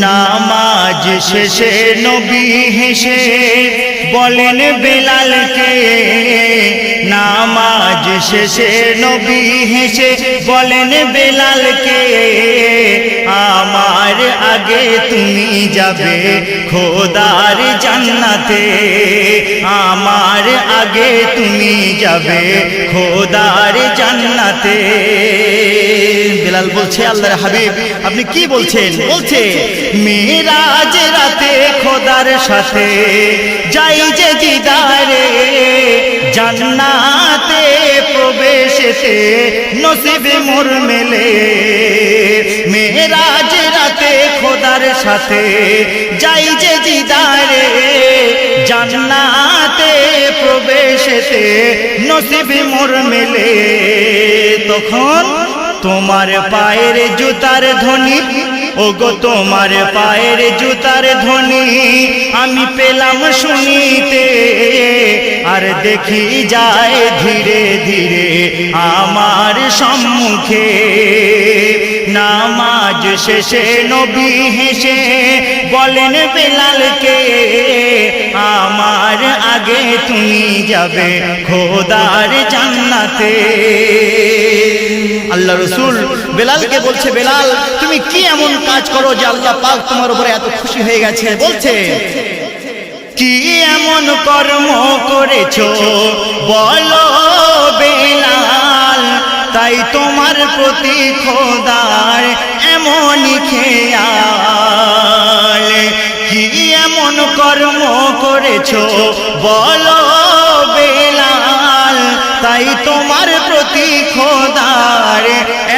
নামাজ শেষে নবী হেসে বলেন বেলালকে, নামাজ শেষে নবী হেসে বলেন বেলালকে, আমার আগে তুমি যাবে খোদার জান্নাতে, আমার আগে তুমি যাবে খোদার জান্নাতে। বেলাল বলছে, আল্লাহর হাবিব, আপনি কি বলছেন? বলছে মিরাজ রাতে খোদার সাথে যাই যে দিদারে জান্নাতে প্রবেশেতে নসিবে মোর মেলে। মেরাজ রাতে খোদার সাথে যাই যে দিদারে জান্নাতে প্রবেশেতে নসিবে মোর মেলে। তখন তোমার পায়ের জুতার ধ্বনি ও গো তোমার পায়ের জুতার ধ্বনি, আমি পেলাম শুনিতে, আর দেখি যায় ধীরে ধীরে আমার সম্মুখে। নামাজ শেষে নবী হেসে বলেন বেলালকে, আমার আগে তুমি যাবে খোদার জান্নাতে। আল্লাহ রসুল বেলালকে বলছে, বেলাল, তুমি কি এমন কাজ করো যে আল্লাহ পাক তোমার উপরে এত খুশি হয়ে গেছে? বলছে, কি এমন কর্ম করেছ? বলো বেলাল, তাই তোমার প্রতি খোদার এমনই খেয়াল। করেছ? বলো বেলাল, তাই তোমার প্রতি খোদার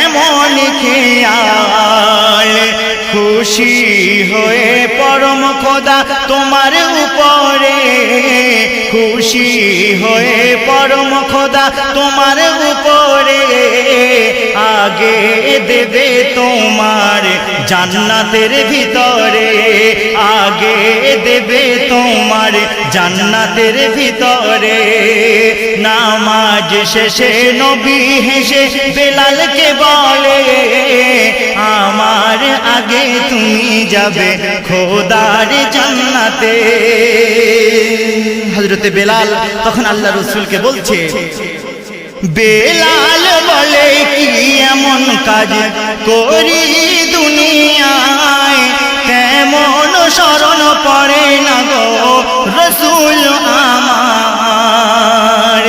এমন খেয়াল। খুশি হয়ে পরম খোদা তোমার উপরে। খুশি হয়ে পরম খোদা তোমার উপরে। আগে দেবে তোমার জান্নাতের ভিতরে আগে দেবে তোমার। জান্নাতের ভিতরে নামাজ শেষে নবী হেসে বেলালকে বলে, আমার আগে তুমি যাবে খোদার জান্নাতে। হজরতে বেলাল তখন আল্লাহ রসুলকে বলছে, বেলাল বলে কি এমন কাজ করি? পড়ে না গো রসুল আমার।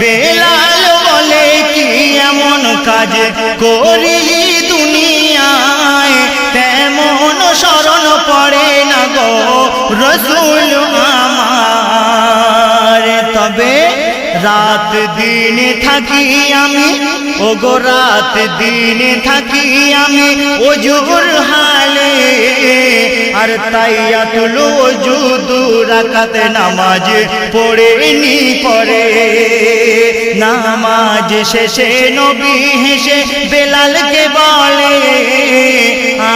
বেলাল বলে, কি এমন কাজ করি দুনিয়ায়? তেমন স্মরণ পড়ে না গো রসুল আমার। তবে রাত দিনে থাকি আমি ও গো রাত দিনে থাকি আমি ওজুর হালে, আর তাইয়া তুলো যুদু রাকাতে নামাজ পড়ে নি পরে। নামাজ শেষে নবী হেসে বেলালকে বলে,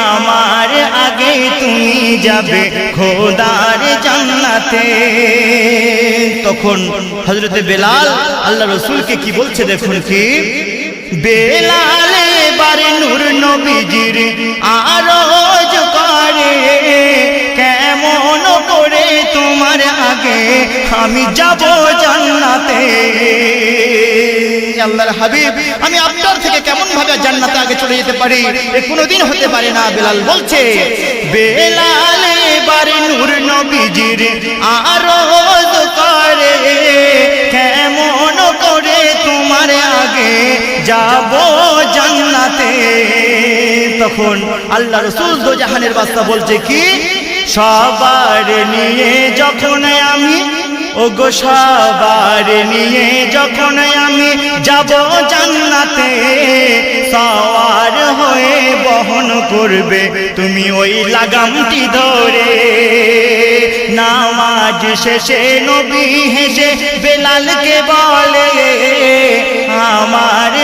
আমার আগে তুমি যাবে খোদার জান্নাতে। তখন হজরতে বেলাল আল্লাহ রসুলকে কি বলছে দেখুন কি? বেলাল এবারে নূর নবীজির আরজ করে। কেমন করে তোমার আগে আমি যাব জান্নাতে? আল্লাহর হাবিব, আমি আপনার থেকে কেমন ভাবে জান্নাতে আগে চলে যেতে পারি? এ কোনোদিন হতে পারে না, বেলাল বলছে। বেলাল এবারে নূর নবীজির আরজ তখন আল্লাহ রসুল দো জাহানের বাস্তা বলছে কি? সবার নিয়ে যখন আমি ও গো সবার নিয়ে যখন আমি যাব জান্নাতে, সওয়ার হয়ে বহন করবে তুমি ওই লাগামটি ধরে। নামাজ শেষে নবী হেসে বেলালকে বলে, আমার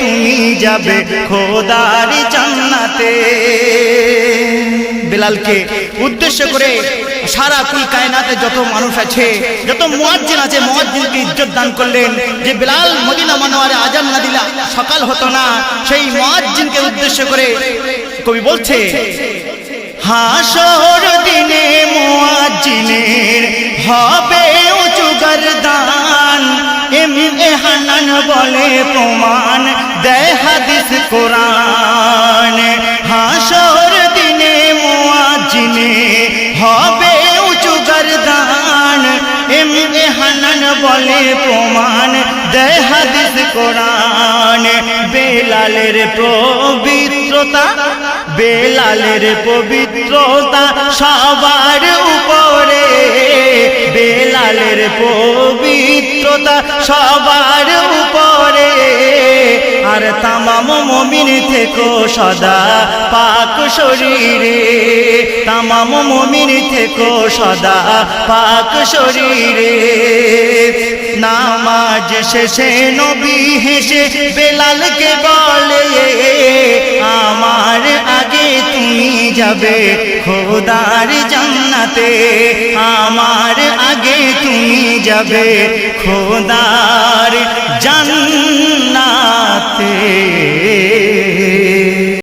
তুমি যাবে খোদার জান্নাতে। বেলালকে উদ্দেশ্য করে সারা কুল কায়নাতে যত মানুষ আছে, যত মুয়াজ্জিন আছে, মুয়াজ্জিনকে ইজ্জত দান করলেন যে বেলাল মদিনা মনোয়ারে আজান না দিলা সকাল হতো না। সেই মুয়াজ্জিনকে উদ্দেশ্য করে কবি বলছে হাসর দিনে মুয়াজ্জিনের হবে বলে প্রমাণ, দেয় হাদিস কোরআন। হাসর দিনে মুয়াজ্জিনে হবে উঁচু গরদান। এম এ হানান বলে প্রমাণ, দেয় হাদিস কোরআন। বেলালের পবিত্রতা বেলালের পবিত্রতা সবার উপরে। বেলালের পবিত্রতা সবার তামাম মমিন থেকো সদা পাক শরীরে। তামাম মমিন থেকো সদা পাক শরীরে। নামাজ শেষে নবী হেসে বেলালকে বলে যাবে খোদার জান্নাতে আমার আগে তুমি যাবে খোদার জন্নাতে।